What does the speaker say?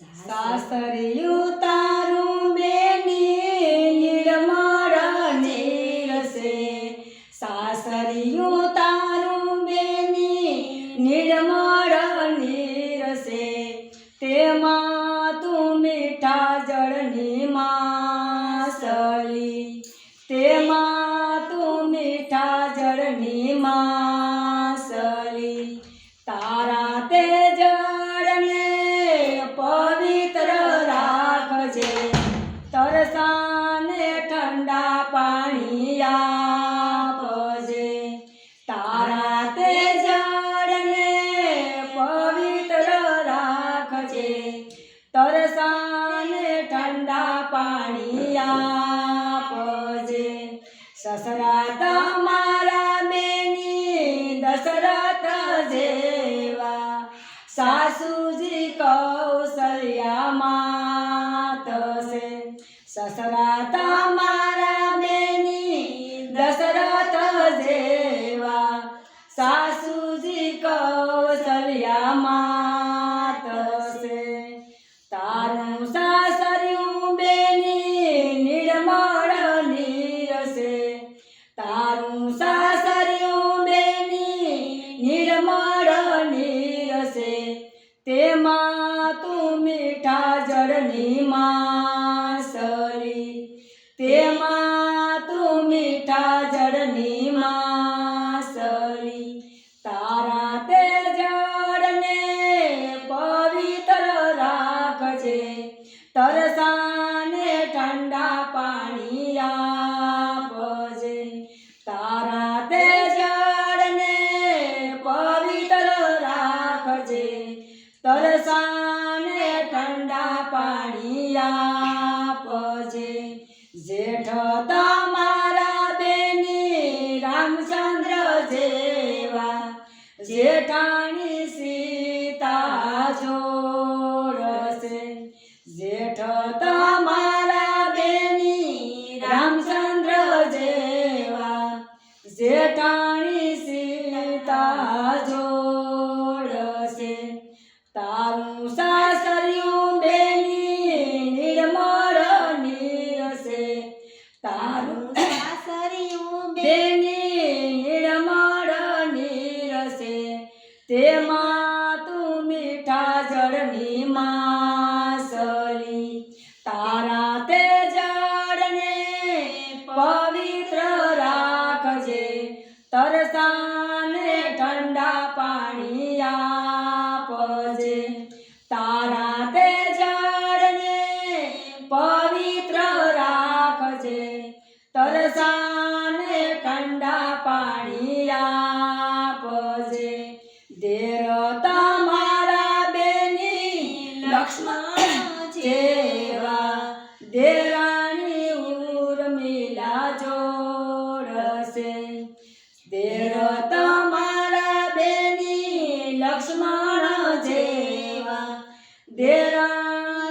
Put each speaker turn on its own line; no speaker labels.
સાસરિયું તારું બેની નિર્મળ નીરસે સાસરિયું તારું બેની નિર્મળ નીરસે તેમાં પાણી આપજે. સસરા તમારા મેની દશરથ જેવા. સાસુજી કૌશલ્યામાં છે સસરા તારું સાસર્યું બેની નિર્મળ નીરસે. તેમાં તું મીઠા જળની માસળી. તેમાં તું મીઠા જળની તરસાને ઠંડા પાણી આપજે. જેઠ તમારા બેની રામચંદ્ર જેવા. જેઠાણી સીતા જોડશે. જેઠ તમારા બેની રામચંદ્ર જેવા. જેઠાણી સાસર્યું બેની નિર્મળ નીરસે. તારું
સાસરિયું
બેની નિર્મળ નીરસે. તેમાં તું મીઠા જળની માસળી. તારા તે જળને પવિત્ર રાખજે તરસાને ઠંડા પાણી આપજે. દેર તમારા બેની લક્ષ્મણ જેવા દેરાણી ઉર્મિલા જોડશે. દેર તમારા બેની લક્ષ્મણ જેવા દેરા